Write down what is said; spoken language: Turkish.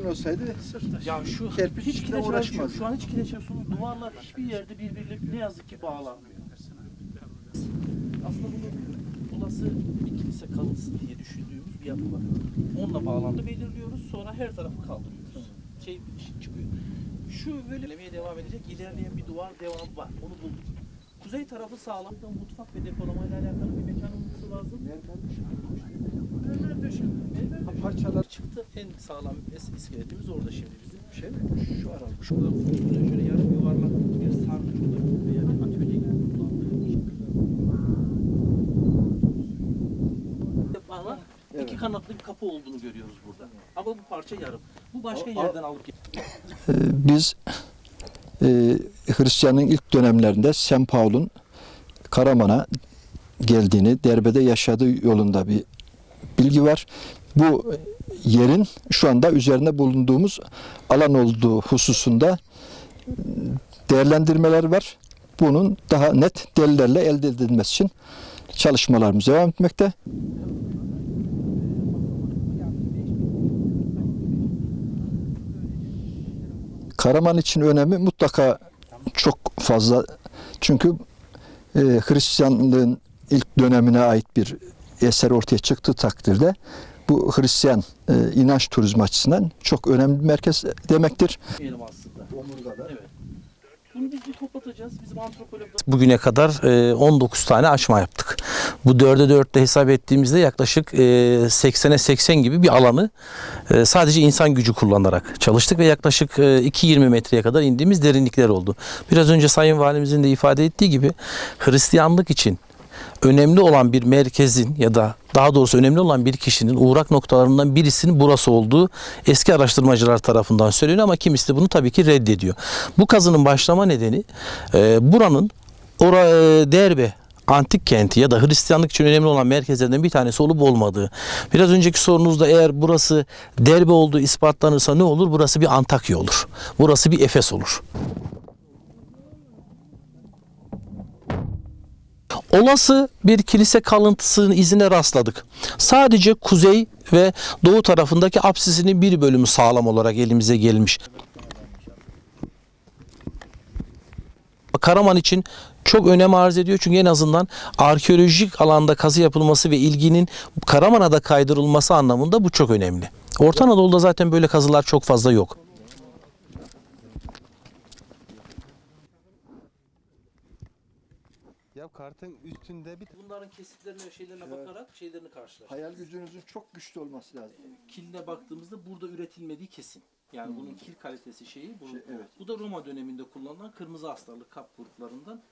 düzgün olsaydı Ya şu Kerpiç hiç kireç uğraşmaz. Şu an hiç kireç yapıyorsunuz. Duvarlar hiçbir yerde birbiriyle ne yazık ki bağlanmıyor. Aslında bunu olası bir kilise kalıntısı diye düşündüğümüz bir yapı var. Onunla bağlantı belirliyoruz. Sonra her tarafı kaldırıyoruz. Şey çıkıyor. Şu böyle ilerlemeye devam edecek. ilerleyen bir duvar devamı var. Onu bulduk. Kuzey tarafı sağlam. Mutfak ve depolamayla alakalı bir mekan olması lazım. Mermer döşeme. Ha, parçalar çıktı. En sağlam es- iskeletimiz orada şimdi bizim. Şey mi? Şu aralık. Şu kadar üstüne şöyle yarım yuvarlak bir sarnıç olabilir veya bir atölye gibi kullandığı. Bana Evet. iki kanatlı bir kapı olduğunu görüyoruz burada. Ama bu parça yarım. Bu başka a- yerden alıp Ee, biz e, Hristiyanlığın ilk dönemlerinde St. Paul'un Karaman'a geldiğini, derbede yaşadığı yolunda bir bilgi var. Bu yerin şu anda üzerinde bulunduğumuz alan olduğu hususunda değerlendirmeler var. Bunun daha net delillerle elde edilmesi için çalışmalarımız devam etmekte. Karaman için önemi mutlaka çok fazla. Çünkü e, Hristiyanlığın ilk dönemine ait bir eser ortaya çıktığı takdirde bu Hristiyan e, inanç turizmi açısından çok önemli bir merkez demektir. Evet. Bunu biz bir toplatacağız. Bizim antropologlar Bugüne kadar e, 19 tane açma yaptık. Bu 4'e 4'te hesap ettiğimizde yaklaşık e, 80'e 80 gibi bir alanı e, sadece insan gücü kullanarak çalıştık ve yaklaşık e, 2-20 metreye kadar indiğimiz derinlikler oldu. Biraz önce Sayın Valimizin de ifade ettiği gibi Hristiyanlık için önemli olan bir merkezin ya da daha doğrusu önemli olan bir kişinin uğrak noktalarından birisinin burası olduğu eski araştırmacılar tarafından söyleniyor ama kimisi de bunu tabii ki reddediyor. Bu kazının başlama nedeni e, buranın ora, e, Derbe antik kenti ya da Hristiyanlık için önemli olan merkezlerden bir tanesi olup olmadığı. Biraz önceki sorunuzda eğer burası Derbe olduğu ispatlanırsa ne olur? Burası bir Antakya olur. Burası bir Efes olur. Olası bir kilise kalıntısının izine rastladık. Sadece kuzey ve doğu tarafındaki apsisinin bir bölümü sağlam olarak elimize gelmiş. Karaman için çok önem arz ediyor çünkü en azından arkeolojik alanda kazı yapılması ve ilginin Karaman'a da kaydırılması anlamında bu çok önemli. Orta Anadolu'da zaten böyle kazılar çok fazla yok. Kartın üstünde bir bunların kesitlerine ve şeylerine bakarak şeylerini karşılaştırıyoruz. Hayal gücünüzün çok güçlü olması lazım. kiline baktığımızda burada üretilmediği kesin. Yani bunun kil kalitesi şeyi bu. Şey, evet. Bu da Roma döneminde kullanılan kırmızı astarlı kap gruplarından.